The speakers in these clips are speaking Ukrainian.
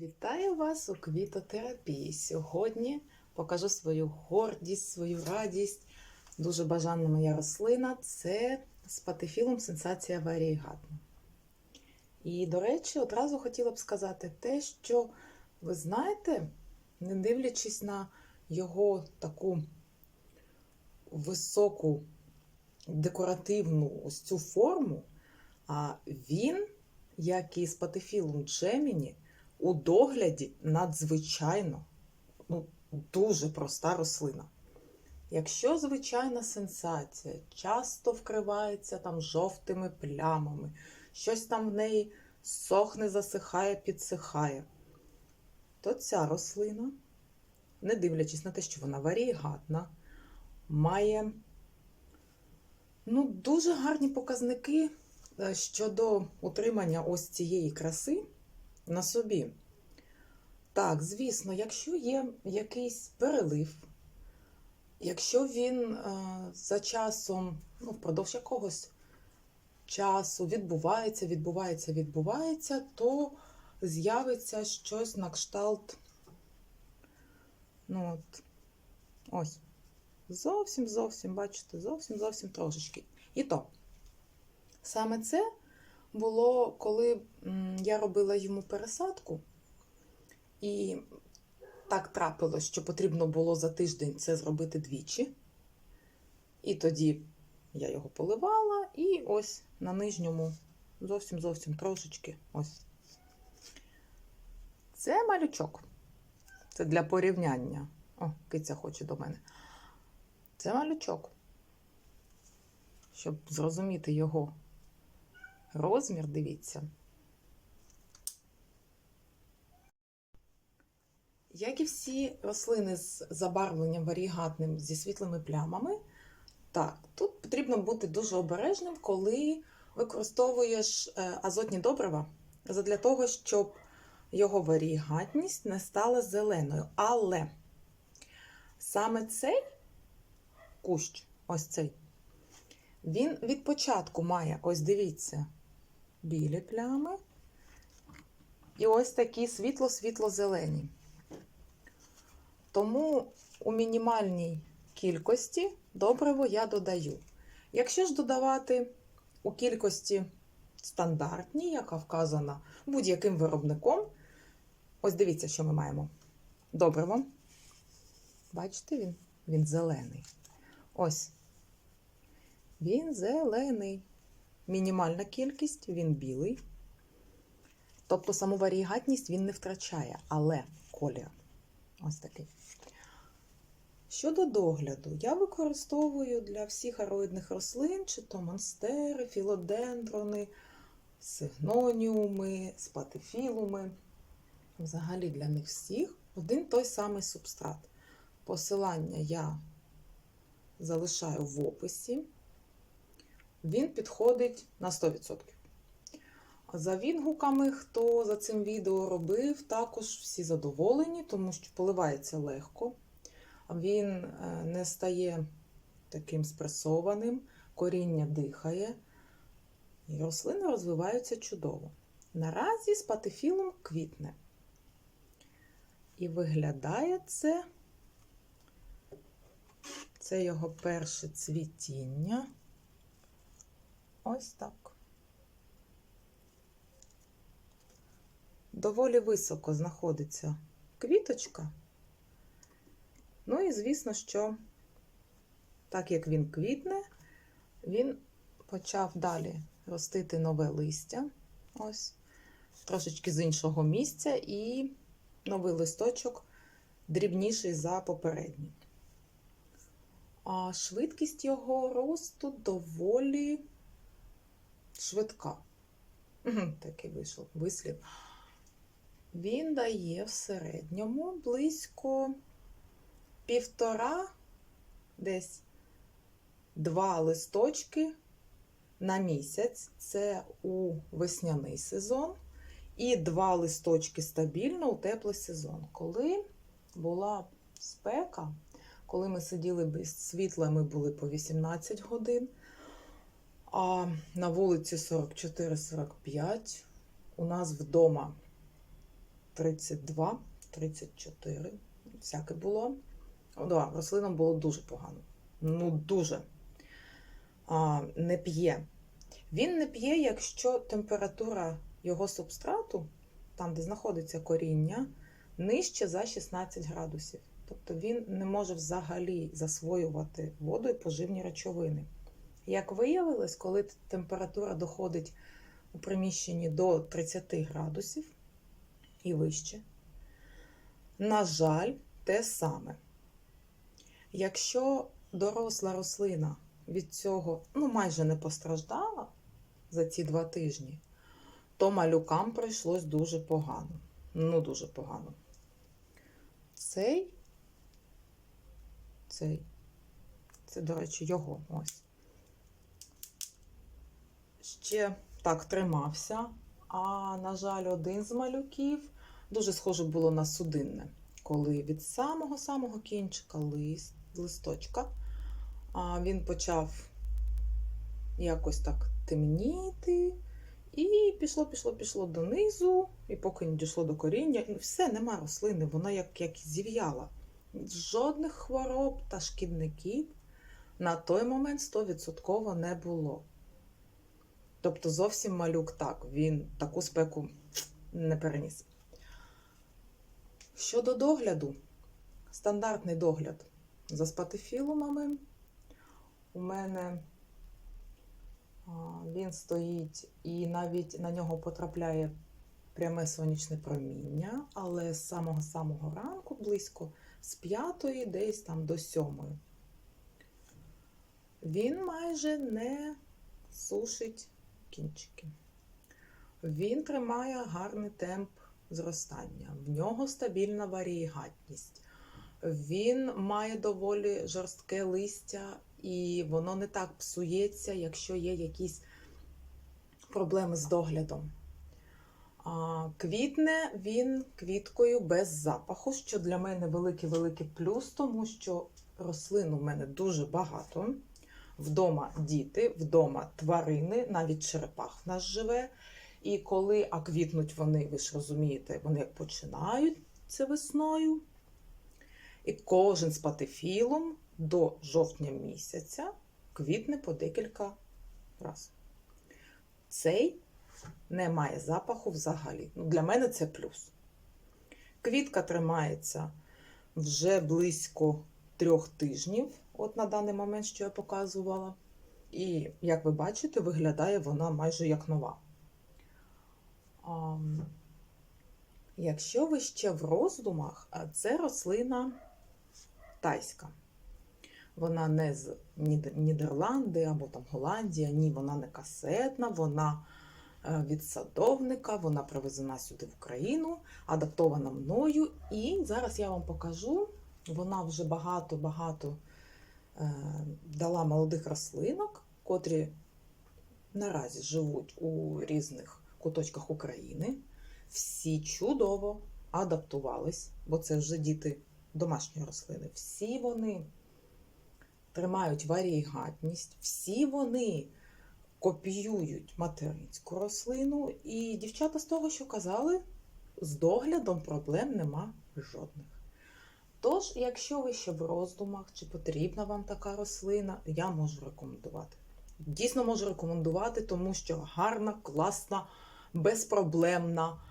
Вітаю вас у квітотерапії. Сьогодні покажу свою гордість, свою радість. Дуже бажана моя рослина це спатифілум сенсація варієгатна. І, до речі, одразу хотіла б сказати те, що ви знаєте, не дивлячись на його таку високу декоративну ось цю форму, а він, як і спатифілум Джеміні, у догляді надзвичайно ну, дуже проста рослина. Якщо звичайна сенсація часто вкривається там жовтими плямами, щось там в неї сохне, засихає, підсихає, то ця рослина, не дивлячись на те, що вона варієгатна, має ну, дуже гарні показники е, щодо утримання ось цієї краси на собі. Так, звісно, якщо є якийсь перелив, якщо він е, за часом, ну, впродовж якогось часу відбувається, відбувається, відбувається, то з'явиться щось на кшталт. Ну, от, ось. Зовсім, зовсім, бачите, зовсім, зовсім трошечки. І то, саме це було, коли я робила йому пересадку, і так трапилось, що потрібно було за тиждень це зробити двічі. І тоді я його поливала, і ось на нижньому зовсім зовсім трошечки. Ось. Це малючок. Це для порівняння. О, киця хоче до мене. Це малючок. Щоб зрозуміти його розмір, дивіться. Як і всі рослини з забарвленням варігатним зі світлими плямами, так, тут потрібно бути дуже обережним, коли використовуєш е, азотні добрива для того, щоб його варігатність не стала зеленою. Але саме цей кущ, ось цей, він від початку має, ось дивіться, білі плями. І ось такі світло-світло-зелені. Тому у мінімальній кількості добриво я додаю. Якщо ж додавати у кількості стандартній, яка вказана будь-яким виробником, ось дивіться, що ми маємо. Добриво. Бачите, він? Він зелений. Ось. Він зелений. Мінімальна кількість, він білий. Тобто саму варігатність він не втрачає, але колір ось такий. Щодо догляду, я використовую для всіх ароїдних рослин, чи то монстери, філодендрони, сигноніуми, спатифілуми. Взагалі для них всіх один той самий субстрат. Посилання я залишаю в описі. Він підходить на 100%. За відгуками, хто за цим відео робив, також всі задоволені, тому що поливається легко. Він е, не стає таким спресованим, коріння дихає, і рослини розвиваються чудово. Наразі з патефілом квітне. І виглядає це, це його перше цвітіння. Ось так. Доволі високо знаходиться квіточка. Ну і звісно, що, так як він квітне, він почав далі ростити нове листя. Ось, трошечки з іншого місця, і новий листочок дрібніший за попередній. А швидкість його росту доволі швидка. Такий вийшов вислів. Він дає в середньому близько півтора, десь два листочки на місяць. Це у весняний сезон, і два листочки стабільно у теплий сезон. Коли була спека, коли ми сиділи без світла, ми були по 18 годин, а на вулиці 44-45 у нас вдома 32, 34, всяке було. О, да, рослинам було дуже погано. Ну, дуже. А, не п'є. Він не п'є, якщо температура його субстрату, там, де знаходиться коріння, нижче за 16 градусів. Тобто він не може взагалі засвоювати воду і поживні речовини. Як виявилось, коли температура доходить у приміщенні до 30 градусів і вище, на жаль, те саме. Якщо доросла рослина від цього ну, майже не постраждала за ці два тижні, то малюкам прийшлось дуже погано. Ну, дуже погано. Цей, цей, це, до речі, його ось. Ще так тримався. А, на жаль, один з малюків дуже схоже було на судинне, коли від самого-самого кінчика лист, листочка він почав якось так темніти. І пішло, пішло, пішло донизу, і поки не дійшло до коріння, все, нема рослини, вона як, як зів'яла. Жодних хвороб та шкідників на той момент 100% не було. Тобто зовсім малюк так, він таку спеку не переніс. Щодо догляду, стандартний догляд за спатифілумами. У мене він стоїть і навіть на нього потрапляє пряме сонячне проміння, але з самого-самого ранку, близько з п'ятої, десь там до сьомої. Він майже не сушить кінчики. Він тримає гарний темп зростання, в нього стабільна варієгатність. Він має доволі жорстке листя, і воно не так псується, якщо є якісь проблеми з доглядом. Квітне він квіткою без запаху, що для мене великий-великий плюс, тому що рослин у мене дуже багато. Вдома діти, вдома тварини, навіть черепах в нас живе. І коли а квітнуть вони, ви ж розумієте, вони як починають це весною. І кожен з патефілом до жовтня місяця квітне по декілька разів. Цей не має запаху взагалі. Ну, Для мене це плюс. Квітка тримається вже близько трьох тижнів, от на даний момент, що я показувала. І, як ви бачите, виглядає вона майже як нова. А, якщо ви ще в роздумах, це рослина тайська. Вона не з Нідерланди або там Голландія, ні, вона не касетна, вона е, від садовника, вона привезена сюди в Україну, адаптована мною. І зараз я вам покажу, вона вже багато-багато дала молодих рослинок, котрі наразі живуть у різних куточках України. Всі чудово адаптувались, бо це вже діти домашньої рослини. Всі вони тримають варієгатність, всі вони копіюють материнську рослину, і дівчата з того, що казали, з доглядом проблем нема жодних. Тож, якщо ви ще в роздумах, чи потрібна вам така рослина, я можу рекомендувати. Дійсно можу рекомендувати, тому що гарна, класна, безпроблемна,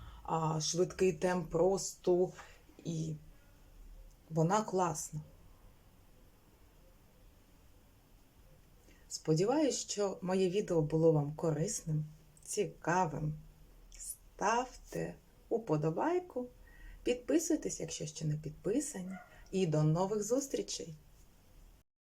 швидкий темп росту, і вона класна. Сподіваюсь, що моє відео було вам корисним, цікавим. Ставте уподобайку, підписуйтесь, якщо ще не підписані, і до нових зустрічей!